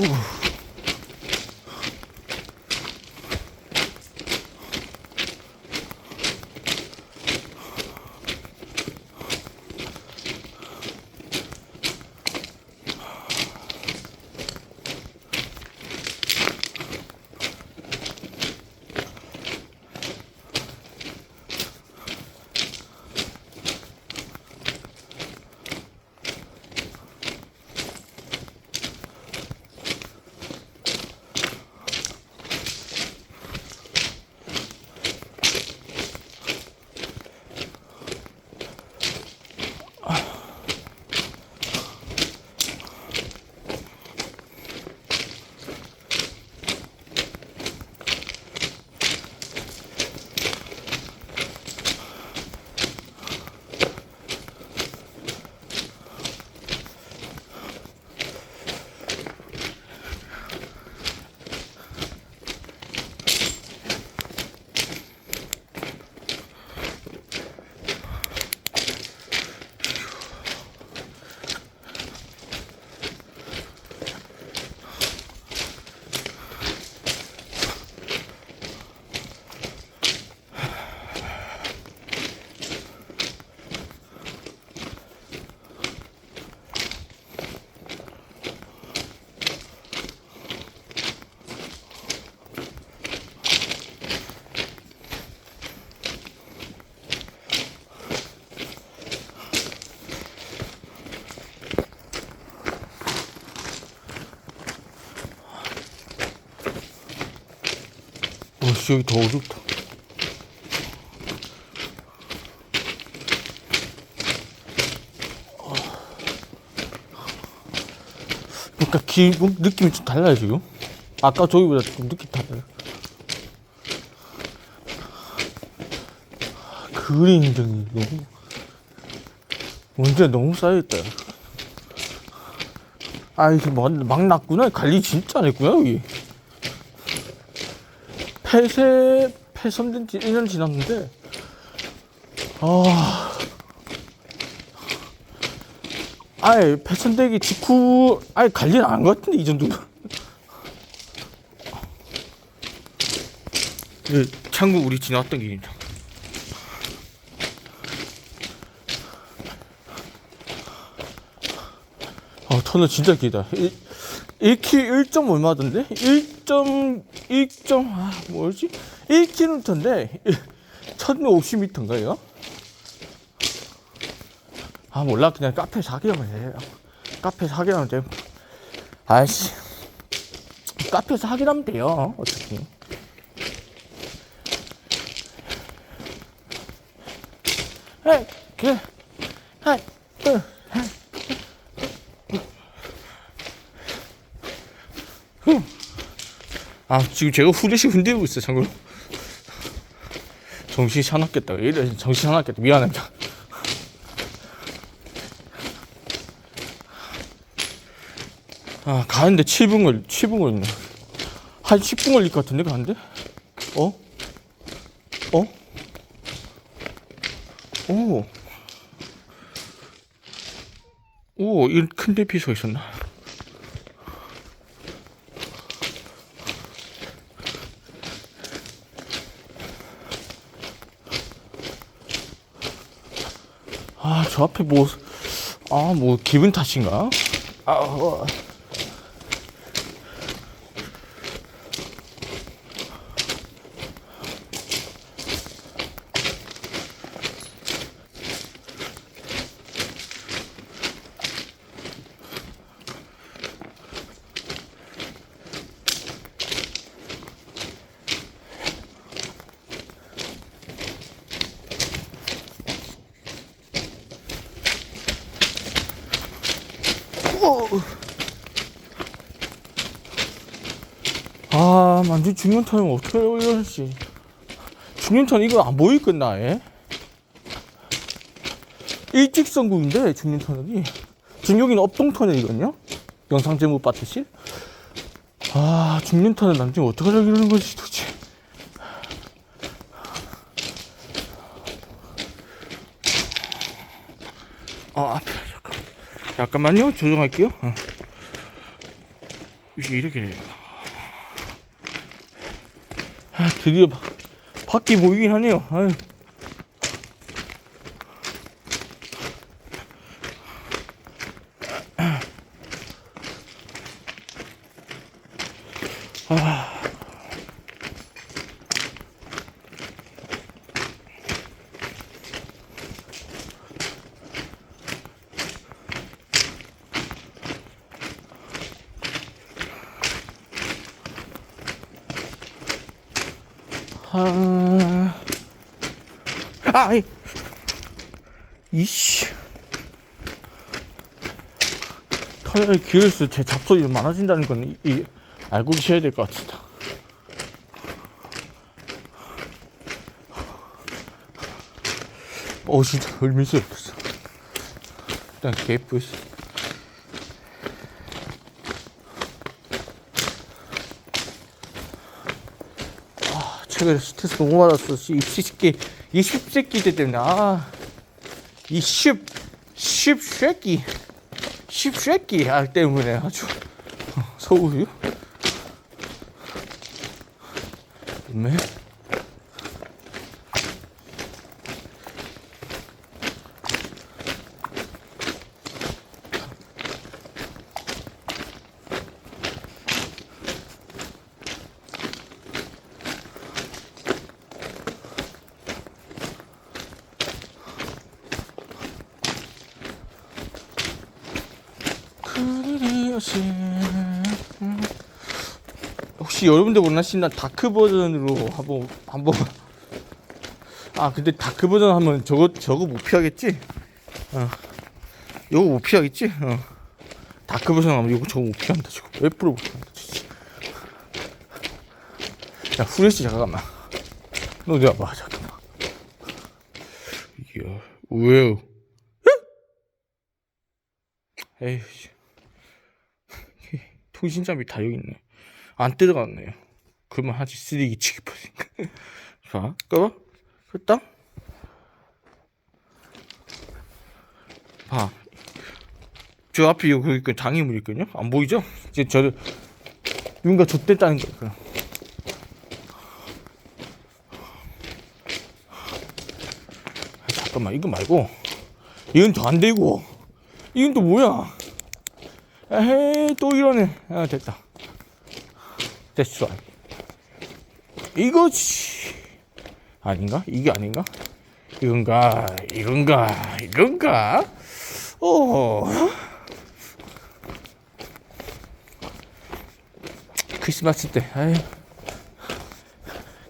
오. 어씨 여기 더 어둡다. 그러니까 기분 느낌이 좀 달라요 지금. 아까 저기보다 좀 느낌 달라요. 그림적이 너무 문제 너무 쌓여있다. 아 이게 막, 막 났구나. 관리 진짜 안 했구나 여기. 폐쇄 폐선된 지 1년 지났는데 아. 아예 폐선되기 직후 아예 관리는 안한것 같은데 이 정도면. 예, 창구 우리 지나왔던 길입니다. 아 터널 진짜 길다. 1키 1점 얼마던데? 1점 1점 아 뭐지? 1km인데 1050m인가요? 아 몰라. 그냥 카페 사기라면 해. 카페 사기라면 돼. 아이씨. 카페 사기라면 돼요. 어차피. 에 이렇게 하나 둘 아 지금 제가 후레쉬 흔들고 있어 참고로 정신이 사납겠다 이래 정신이 사납겠다 미안합니다 아 가는데 7분 걸 7분 걸리네 한 10분 걸릴 것 같은데 가는데 어? 어? 오. 오, 이런 큰 대피소가 있었나? 아, 저 앞에 뭐, 아, 뭐, 기분 탓인가? 아, 어. 아, 완전 중년탄은 어떻게 올려야지. 중년탄 이거 안 보일 끝나, 예? 일직선국인데, 중년터널이. 지금 여기는 업동터널이거든요? 영상 제목 봤듯이. 아, 중년터널 나중에 어떻게 하려고 이러는 거지, 도대체. 아, 앞에, 잠깐. 잠깐만요. 조정할게요. 어. 이게 이렇게 돼요. 아, 드디어 바, 밖이 보이긴 하네요. 아유. 아 이, 이씨. 터널 길을수록 제 잡소리 많아진다는 건 이, 이, 알고 계셔야 될 것 같습니다. 어, 진짜 얼미스 없어. 일단 개뿔. 최근에 스트레스 너무 받았어. 씨, 이 새끼, 이 십새끼들 때문에, 아. 이 십, 십새끼. 십새끼, 아, 때문에 아주. 어, 서울이요? 네? 그리려시 혹시 여러분들 원하시는 다크 버전으로 한번 한번. 아 근데 다크 버전 하면 저거 저거 못 피하겠지? 어. 이거 못 피하겠지? 어. 다크 버전 하면 이거 저거 못 피한다 저거. 왜 프로 못 피한다 진짜. 야 후레쉬 잠깐만. 너 어디 와봐 잠깐만. 이게 왜요? 에이씨 통신장비 다 여기 있네. 안 뜯어갔네요. 그러면 하지 쓰레기 취급하니까. 자, 꺼봐. 됐다. 봐. 저 앞에 여기 있거 장애물 있거든요. 안 보이죠? 이제 저 누군가 좆됐다는 거. 그럼. 아, 잠깐만 이거 말고 이건 더 안 되고 이건 또 뭐야? 에헤이 또 이러네. 아 됐다. 됐어. 이거지 아닌가? 이게 아닌가? 이건가? 이건가? 이건가? 어 크리스마스 때. 아유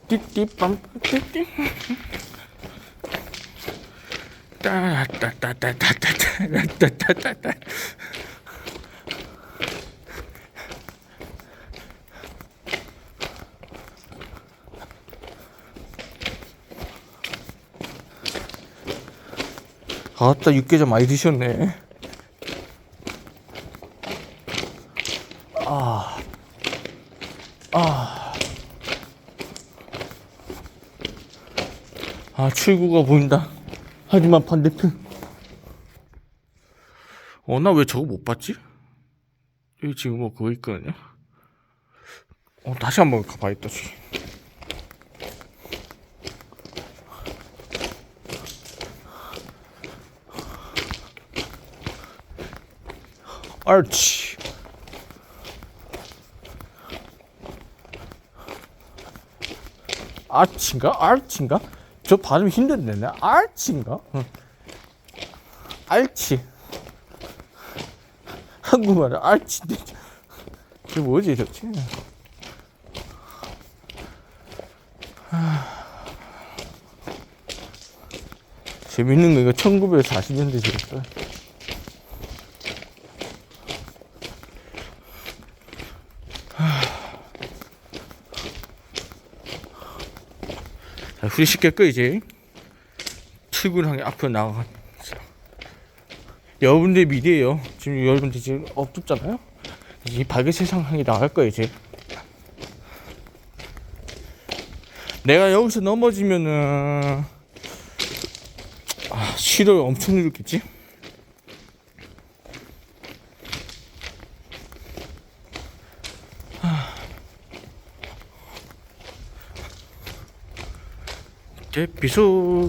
띠띠빰 띠띠. 따따따따따따따따따따따 아따 육개장 많이 드셨네. 아. 출구가 보인다. 하지만 반대편. 어 나 왜 저거 못 봤지? 여기 지금 뭐 그거 있거든요. 어 다시 한번 가봐야겠다 지금 알치 아치인가? 알치인가? 저 발음 힘든데, 알치인가? 어. 알치. 한국말은 알치인데. 저 뭐지? 하... 재밌는 거, 이거 1940년대 지었어. 자, 후리시켰고 이제 출근하게 앞으로 나가. 여러분들 미래예요. 지금 여러분들 지금 어둡잖아요. 이 밝은 세상에 나갈 거예요 이제. 내가 여기서 넘어지면은 아, 실을 엄청 누르겠지. 대피소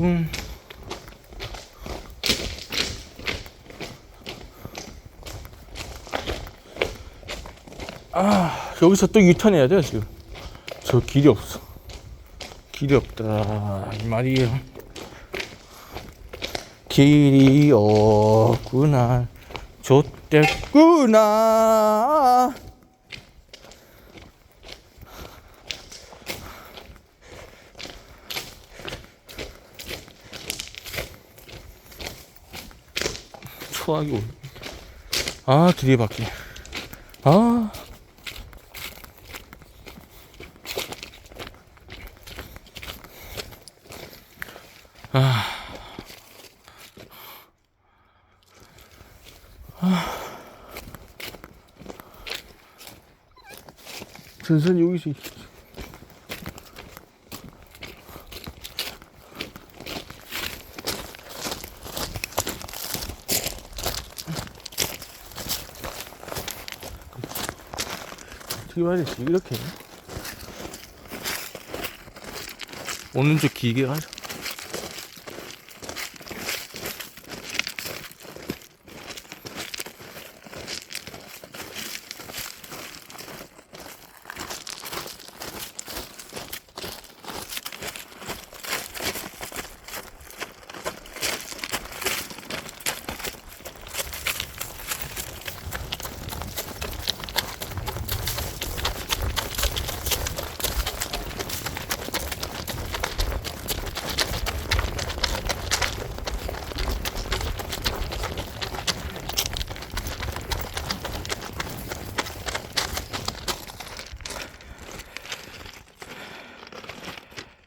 아 여기서 또 유턴해야 돼요 지금. 저 길이 없어. 길이 없다 이 말이에요. 길이 없구나. 좆됐구나 초하게 올. 아 드디어 바뀌네. 아. 아. 아. 전선 여기서 어떻게 말했지? 이렇게. 오른쪽 길게 가자